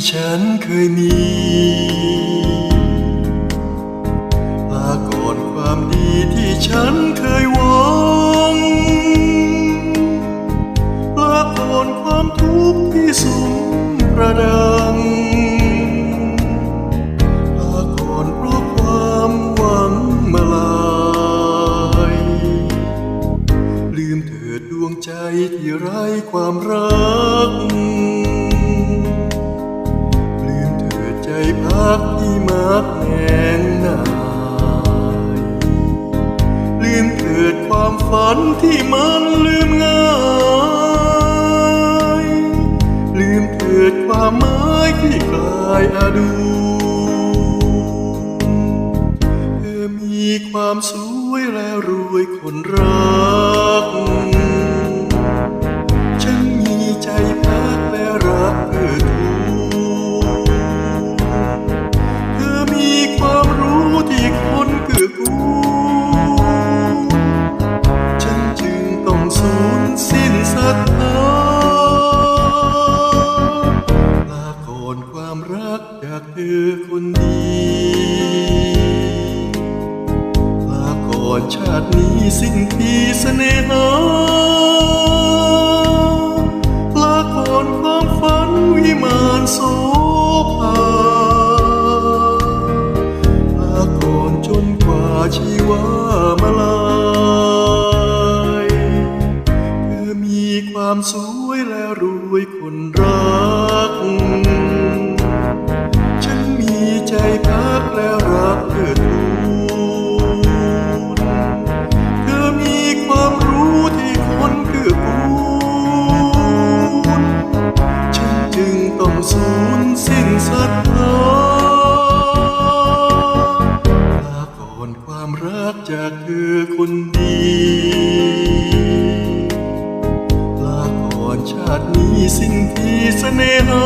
่ฉันเคยมีลาก่อนความดีที่ฉันเคยหวังลาก่อนความทุกข์ที่สุมประดังลาก่อนเพราะความหวังมาลาย ลืมเถิดดวงใจที่ไร้ความรัก เถิดใจพักที่มักแหงนายลืมเถิดความฝันที่มันลืมง่ายลืมเถิดความหมายที่กลายอาดูเธอมีความสวยและรวยคนรัก สูญสิ้นศรัทธาลาก่อนความรักจากเธอคนดีลาก่อนชาตินี้สิ้นทีเสน่หาลาก่อนความฝันวิมานโสภาลาก่อนจนกว่าชีวามาลา ความสวยและรวยคนรัก ฉันมีใจพักและรักเธอทูลเธอมีความรู้ที่คนเกือกูลฉันจึงต้องสูญสิ้นศรัทธาลาก่อนความรักจากเธอคนดี ชาตินี้สิ้นทีเสน่หา